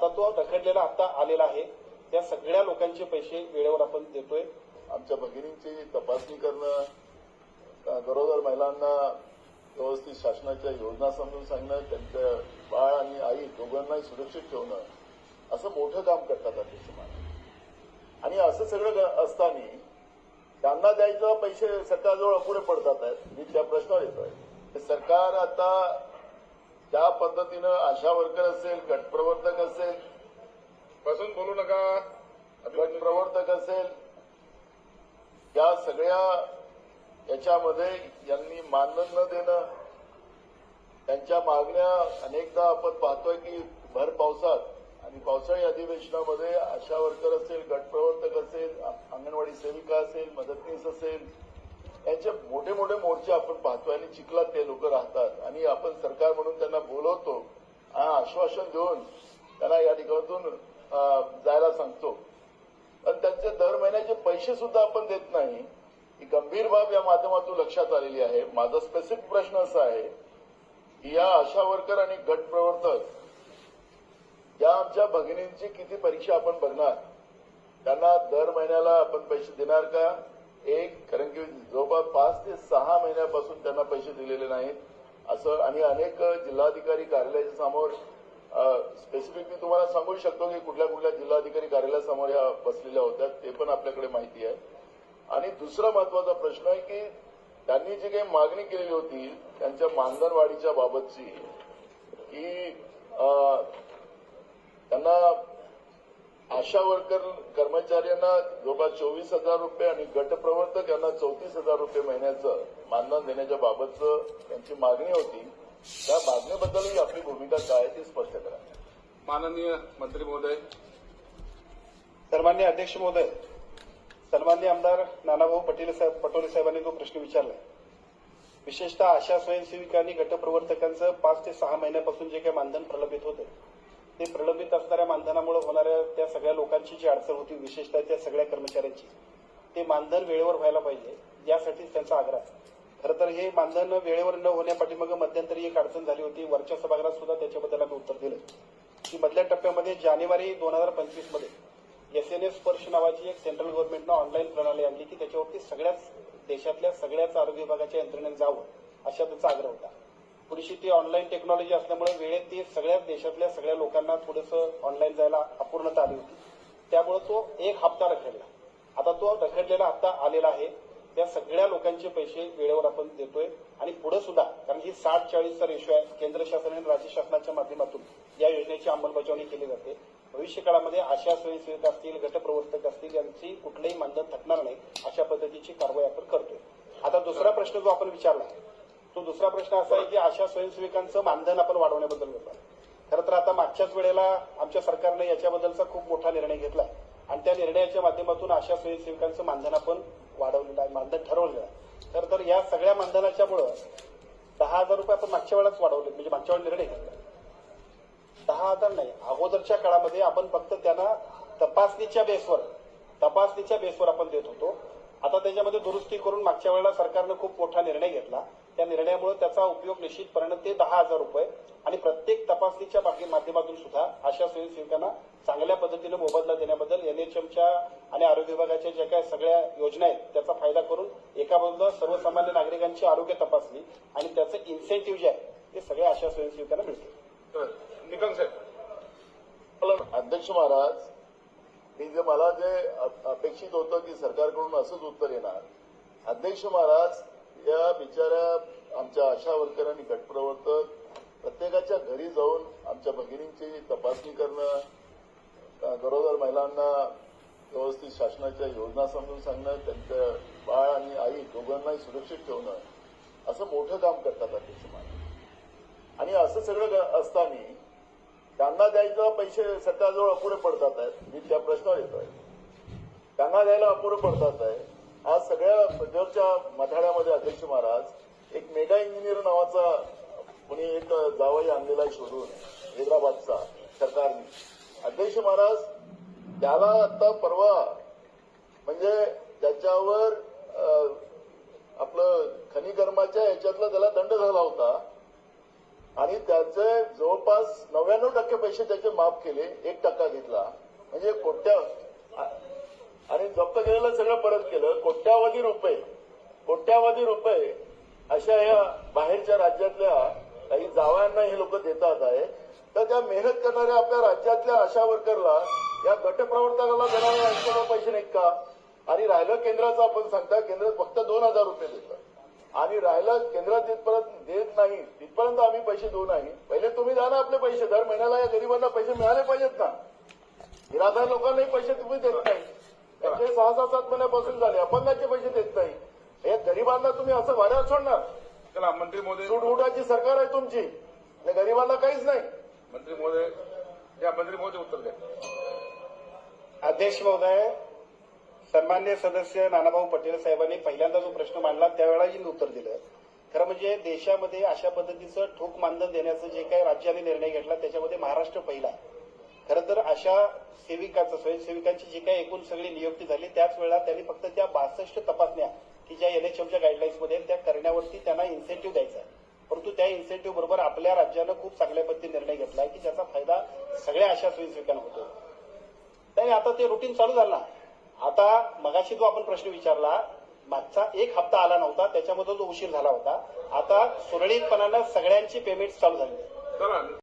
आता तो रखडलेला हप्ता आलेला आहे. त्या सगळ्या लोकांचे पैसे वेळेवर आपण देतोय. आमच्या भगिनींची तपासणी करणं गरोदर महिलांना व्यवस्थित शासनाच्या योजना समजून सांगणं त्यांचं बाळ आणि आई दोघांनाही सुरक्षित ठेवणं असं मोठं काम करतात अध्यक्ष महाराज आणि असं सगळं ग- असताना त्यांना द्यायचं पैसे सरकारजवळ अपुरे पडतात आहेत. मी त्या प्रश्नावर येतोय. सरकार आता ज्या पद्धतीनं आशा वर्कर असेल गटप्रवर्तक असेल बसून बोलू नका. गट प्रवर्तक असेल या सगळ्या याच्यामध्ये यांनी मानधन न देणं त्यांच्या मागण्या अनेकदा आपण पाहतोय की भर पावसात आणि पावसाळी अधिवेशनामध्ये आशा वर्कर असेल गटप्रवर्तक असेल अ- अंगणवाडी सेविका असेल मदतनीस असेल यांचे मोठे मोठे मोर्चे आपण पाहतोय आणि चिखलात ते लोक राहतात. आणि आपण सरकार म्हणून त्यांना बोलवतो आणि आश्वासन देऊन त्यांना या ठिकाणातून जायला सांगतो. पण त्यांचे दर महिन्याचे पैसे सुद्धा आपण देत नाही. ही गंभीर बाब या माध्यमातून लक्षात आलेली आहे. माझा स्पेसिफिक प्रश्न असा आहे की या आशा वर्कर आणि गट प्रवर्तक या आमच्या भगिनींची किती परीक्षा आपण बघणार त्यांना दर महिन्याला आपण पैसे देणार का? एक कारण की जवळपास पाच ते सहा महिन्यापासून त्यांना पैसे दिलेले नाहीत. असं आणि अनेक जिल्हाधिकारी कार्यालयाच्या समोर स्पेसिफिक मी तुम्हाला सांगू शकतो की कुठल्या कुठल्या जिल्हाधिकारी कार्यालयासमोर या बसलेल्या होत्या ते पण आपल्याकडे माहिती आहे. आणि दुसरा महत्त्वाचा प्रश्न आहे की त्यांनी जी काही मागणी केलेली होती त्यांच्या मानधनवाढीच्या बाबतची की त्यांना आशा वर्कर कर्मचाऱ्यांना जवळपास चोवीस हजार रुपये आणि गटप्रवर्तक यांना चौतीस हजार रुपये महिन्याचं मानधन देण्याच्या बाबतचं त्यांची मागणी होती. त्या मागणीबद्दलही आपली भूमिका काय ती स्पष्ट करा. माननीय मंत्री महोदय. सन्मान्य अध्यक्ष महोदय सन्मान्य आमदार नानाभाऊ पटेल साहेब पटोले साहेबांनी जो प्रश्न विचारलाय विशेषतः आशा स्वयंसेविका आणि गटप्रवर्तकांचं पाच ते सहा महिन्यापासून जे काही मानधन प्रलंबित होतं ते प्रलंबित असणाऱ्या मानधनामुळे होणाऱ्या त्या सगळ्या लोकांची जी अडचण होती विशेषतः त्या सगळ्या कर्मचाऱ्यांची ते मानधन वेळेवर व्हायला पाहिजे यासाठीच त्यांचा आग्रह. आहे खरं तर हे मानधन वेळेवर न होण्यापाठीमागं मध्यंतरी एक अडचण झाली होती. वरच्या सभागृहात सुद्धा त्याच्याबद्दल आम्ही उत्तर दिलं. की मधल्या टप्प्यामध्ये जानेवारी दोन हजार पंचवीसमध्ये एस एन एस स्पर्श नावाची एक सेंट्रल गव्हर्नमेंटनं ऑनलाईन प्रणाली आणली की त्याच्यावरती सगळ्याच देशातल्या सगळ्याच आरोग्य विभागाच्या यंत्रणेने जावं अशा त्याचा आग्रह होता. थोडीशी ती ऑनलाईन टेक्नॉलॉजी असल्यामुळे वेळेत ती सगळ्या देशातल्या सगळ्या लोकांना थोडंसं ऑनलाईन जायला अपूर्णता आली होती. त्यामुळे तो एक हप्ता रखडला. आता तो रखडलेला हप्ता आलेला आहे. त्या सगळ्या लोकांचे पैसे वेळेवर आपण देतोय. आणि पुढे सुद्धा कारण ही साठ चाळीसचा रेशो आहे केंद्र शासन आणि राज्य शासनाच्या माध्यमातून या योजनेची अंमलबजावणी केली जाते. भविष्य काळामध्ये आशा स्वयंसेवक असतील गटप्रवर्तक असतील यांची कुठलंही मानधन थकणार नाही अशा पद्धतीची कारवाई आपण करतोय. आता दुसरा प्रश्न जो आपण विचारला तो दुसरा प्रश्न असा आहे की आशा स्वयंसेविकांचं मानधन आपण वाढवण्याबद्दल होता खरं तर आता मागच्याच वेळेला आमच्या सरकारने याच्याबद्दलचा खूप मोठा निर्णय घेतलाय आणि त्या निर्णयाच्या माध्यमातून आशा स्वयंसेविकांचं मानधन आपण वाढवलेलं आहे मानधन ठरवलेलं आहे. खरं तर या सगळ्या मानधनाच्यामुळं दहा हजार रुपये आपण मागच्या वेळाच वाढवले म्हणजे मागच्या वेळेला निर्णय घेतला. दहा हजार नाही अगोदरच्या काळामध्ये आपण फक्त त्यांना तपासणीच्या बेसवर तपासणीच्या बेसवर आपण देत होतो. आता त्याच्यामध्ये दुरुस्ती करून मागच्या वेळेला सरकारनं खूप मोठा निर्णय घेतला. त्या निर्णयामुळे त्याचा उपयोग निश्चितपणे ते दहा हजार रुपये आणि प्रत्येक तपासणीच्या बाकी माध्यमातून सुद्धा अशा स्वयंसेवकांना चांगल्या पद्धतीने मोबदला देण्याबद्दल एनएचएमच्या आणि आरोग्य विभागाच्या ज्या काही सगळ्या योजना आहेत त्याचा फायदा करून एका बाजूला सर्वसामान्य नागरिकांची आरोग्य तपासणी आणि त्याचं इन्सेंटिव्ह जे आहे ते सगळ्या अशा स्वयंसेवकांना मिळते तर निकम साहेब. अध्यक्ष महाराज मी जे मला जे अपेक्षित होतं की सरकारकडून असंच उत्तर येणार. अध्यक्ष महाराज या बिचाऱ्या आमच्या आशा वर्कर आणि गटप्रवर्तक प्रत्येकाच्या घरी जाऊन आमच्या भगिनींची तपासणी करणं गरोदर महिलांना व्यवस्थित शासनाच्या योजना समजून सांगणं त्यांचं बाळ आणि आई दोघांनाही सुरक्षित ठेवणं असं मोठं काम करतात अध्यक्ष महाराज. आणि असं सगळं ग- असताना त्यांना द्यायचं पैसे सरकारजवळ अपुरे पडतात आहेत. मी त्या प्रश्नावर येतोय. त्यांना द्यायला अपुरे पडतात आहे आज सगळ्या प्रदेशच्या मथाड्यामध्ये अध्यक्ष महाराज एक मेगा इंजिनियर नावाचा कोणी एक जावई आणलेला आहे शोधून हैदराबादचा सरकारने. अध्यक्ष महाराज त्याला आता परवा म्हणजे त्याच्यावर आपलं खनिकर्माच्या याच्यातला त्याला दंड झाला होता. आणि त्याचे जवळपास नव्याण्णव टक्के पैसे त्याचे माफ केले एक टक्का घेतला. म्हणजे कोट्या आणि जप्त केलेलं सगळं परत केलं. कोट्यावधी रुपये कोट्यावधी रुपये अशा या बाहेरच्या राज्यातल्या काही जावयांना हे लोक देतात आहे. तर त्या मेहनत करणाऱ्या आपल्या राज्यातल्या आशा वर्करला या गटप्रवर्तकाला देणाऱ्या पैसे नाहीत का? आणि राहिलं केंद्राचं आपण सांगता केंद्र फक्त दोन हजार रुपये देतात आणि राहिलं केंद्रात जिथपर्यंत देत नाही. तिथपर्यंत आम्ही पैसे देऊ नाही. पहिले तुम्ही द्या ना आपले पैसे. दर महिन्याला या गरिबांना पैसे मिळाले पाहिजेत ना. निराधार लोकांनाही पैसे तुम्ही देत नाही. त्यांचे सहा सहा सात महिन्यापासून झाले. अपंगाचे पैसे देत नाही. हे गरिबांना तुम्ही असं वाऱ्यावर सोडणार. चला मंत्री महोदय सूटबुटाची सरकार आहे तुमची. आणि गरिबांना काहीच नाही. मंत्री महोदय या मंत्री महोदय उत्तर द्या. अध्यक्ष महोदय सन्मान्य सदस्य नानाभाऊ पटेल साहेबांनी पहिल्यांदा जो प्रश्न मांडला त्यावेळेलाही उत्तर दिलं. खरं म्हणजे देशामध्ये अशा पद्धतीचं ठोक मानधन देण्याचं जे काही राज्याने निर्णय घेतला त्याच्यामध्ये महाराष्ट्र पहिला आहे. खरं तर अशा सेविकाचं स्वयंसेविकांची जी काही एकूण सगळी नियुक्ती झाली त्याच वेळेला त्यांनी फक्त त्या बासष्ट तपासण्या की ज्या एनएचएमच्या गाईडलाईन्समध्ये त्या करण्यावरती त्यांना इन्सेंटिव्ह द्यायचा आहे. परंतु त्या इन्सेंटिव्ह बरोबर आपल्या राज्यानं खूप चांगल्या पद्धतीने निर्णय घेतला आहे की ज्याचा फायदा सगळ्या अशा स्वयंसेविकांना होतो. नाही आता ते रुटीन चालू झालं ना. आता मगाशी जो आपण प्रश्न विचारला मागचा एक हप्ता आला नव्हता त्याच्यामध्ये जो उशीर झाला होता. आता सुरळीतपणानं सगळ्यांची पेमेंट चालू झाली.